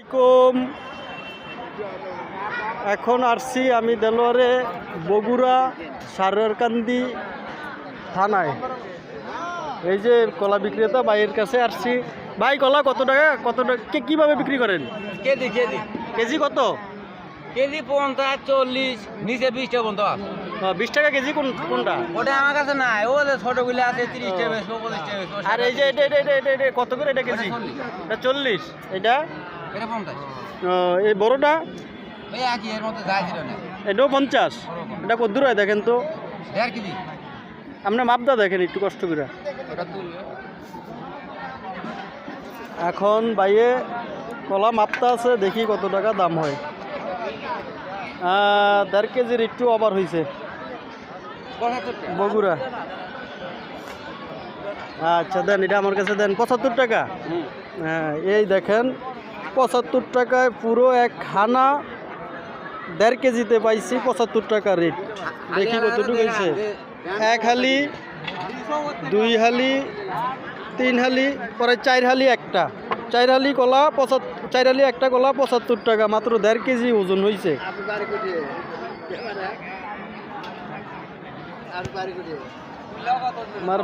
আলাইকুম। এখন আসছি আমি দেলোয়ারে বগুড়া সারকান্দি থানায়। এই যে কলা বিক্রেতা ভাইয়ের কাছে আসছি। ভাই কলা কত টাকা? কত টাকা? কে- কীভাবে বিক্রি করেন? KG KG. কেজি কত? কেজি পঞ্চাশ চল্লিশ নিচে বিশ টাকা পর্যন্ত বিশ টাকা কেজি কোন কোনটা? ওটা আমার কাছে নাই। ও ছোটগুলো আছে তিরিশ টাকা আর এই যে এটা এটা এটা এটা কত করে এটা কেজি? এটা চল্লিশ। এটা? এটা পঞ্চাশ। এই বড়টা? এই একই এর মধ্যে যায় ছিল না। এটাও পঞ্চাশ। এটা কত দূর হয় দেখেন তো। দেড় কেজি। আপনার মাপদা দেখেন একটু কষ্ট করে। এখন বাইয়ে কলা মাপতা আছে দেখি কত টাকা দাম হয়। দেড় কেজির একটু অবার হয়েছে বগুড়া। আচ্ছা দেন এটা আমার কাছে দেন। পঁচাত্তর টাকা? হ্যাঁ এই দেখেন পঁচাত্তর টাকায় পুরো এক খানা দেড় কেজিতে পাইছি পঁচাত্তর টাকা রেট দেখি কতটুকু এক হালি, দুই হালি, তিন হালি, পরে চার হালি একটা। চার হালি কলা পঁচাত্তর চার হালি একটা কলা পঁচাত্তর টাকা, মাত্র দেড় কেজি ওজন হয়েছে। আমার